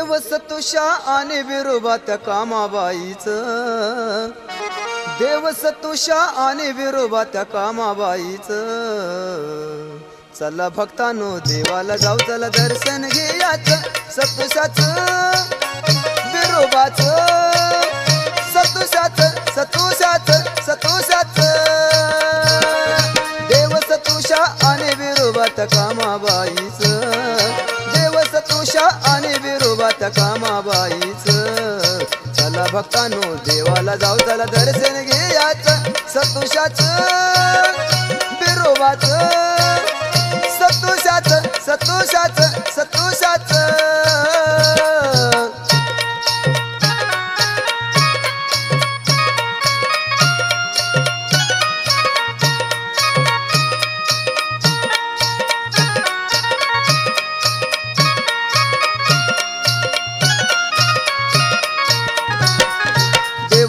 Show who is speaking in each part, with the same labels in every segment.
Speaker 1: देवस तुषा आणि विरोबा त्या कामाबाईच. देवस तुषा आणि विरोबा त्या कामाबाईच. चला भक्तानो देवाला जाऊ चला दर्शन घेयाच. सतुषाच विरोबाचं. विरोबात कामाबाईच. चला भक्तानो देवाला जाऊ चला दर्शन घेयाच. सतुषाच बिरोबाच. सतुषाच सतुषाच सतु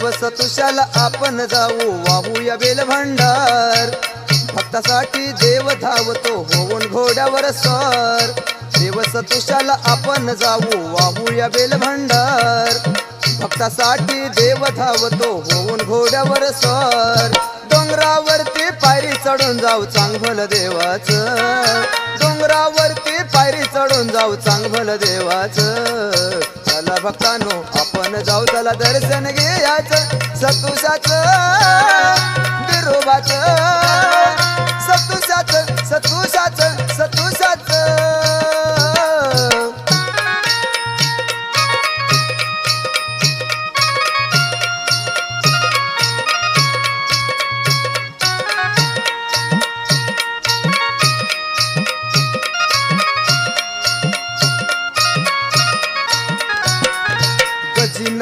Speaker 1: देव सतुशाला आपण जाऊ वाहूया बेल भंडार. भक्तासाठी देव धावतो होऊन घोड्यावर सर. देव सतुशाला आपण जाऊ वाहूया बेल भांडार. भक्तासाठी देव धावतो होऊन घोड्यावर सर. डोंगरावरती पायरी चढून जाऊ चांगभल देवाच. डोंगरावरती पायरी चढून जाऊ चांगभल देवाचं. चला भक्तानो आपण जाऊ त्याला दर्शन घेयाच सतुसाच बिरोबाच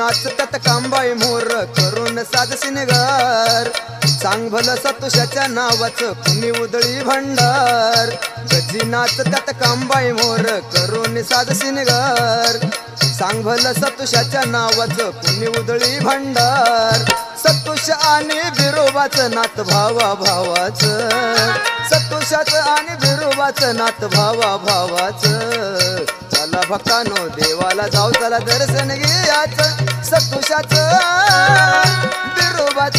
Speaker 1: नाचतात कांबाई मोर करून साध सांग भल सतुषाच्या नावाचं कुणी उदळी भंडार. गजी नाचतात कांबाई मोर करून साध सांग भल सतुषाच्या नावाचं कुणी उदळी भंडार. सतुष आणि बिरोबाचं नात भावा भावाचं. सतुषाचं आणि बिरोबाचं नात भावा भावाचं. चला भक्तानो देवाला जाऊ चला दर्शन घेयाच सतुषाच बिरोबाच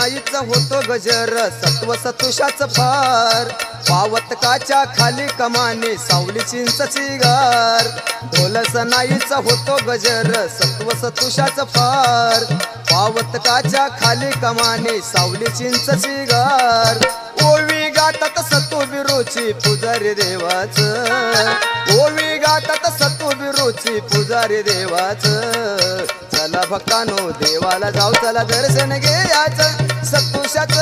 Speaker 1: ढोल होतो गजर सत्व सतुषाच फार पावतकाच्या खाली कमाने सावली चिंचची गार. ढोलस सनाईचा होतो गजर सत्व सतुषाच फार पावतकाच्या खाली कमाने सावली चिंचची गार. ओवी गातात सतू बिरोची पुजारी देवाच. ओवी गातात सतू पुजारी देवाच. चला भक्तानो देवाला जाऊ चला दर्शन घेयाच. सतुशाच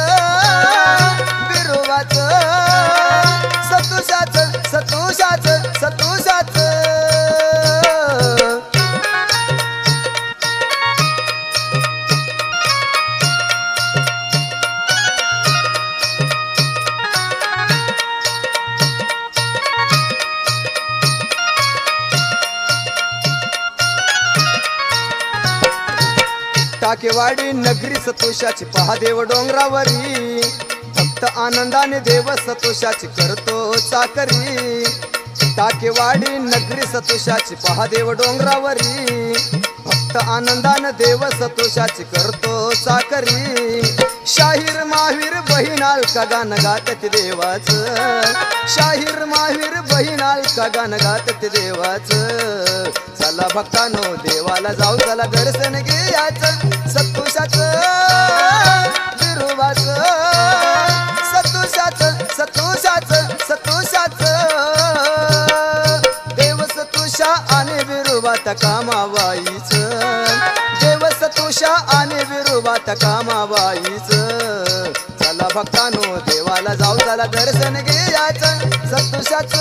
Speaker 1: बिरोबाच टाकेवाडी नगरी सतोषाची पहादेव डोंगरावरी. भक्त आनंदाने देव सतोषाची करतो चाकरी. टाकेवाडी नगरी सतोषाची पहादेव डोंगरावरी. भक्त आनंदाने देव सतोषाची करतो चाकरी. शाहीर माहीर बहिणाल का गाणं गातात देवाच. शाहीर माहीर बहिणाल का गाणं गातात देवाच. चला भक्तानो देवाला जाऊ चला दर्शन घेयाच. सतुषाच बिरोबाच सतुषाच सतुषाच सतुषाच देव सतुषा आणि विरुवात कामावाईच. देव सतुषा आणि विरुवात कामावाईच. चला भक्तानो देवाला जाऊ चला दर्शन घेयाच. सतुषाच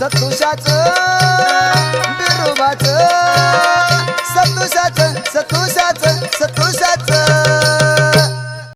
Speaker 1: सतुषाच बिरुबाच सतुषाचं.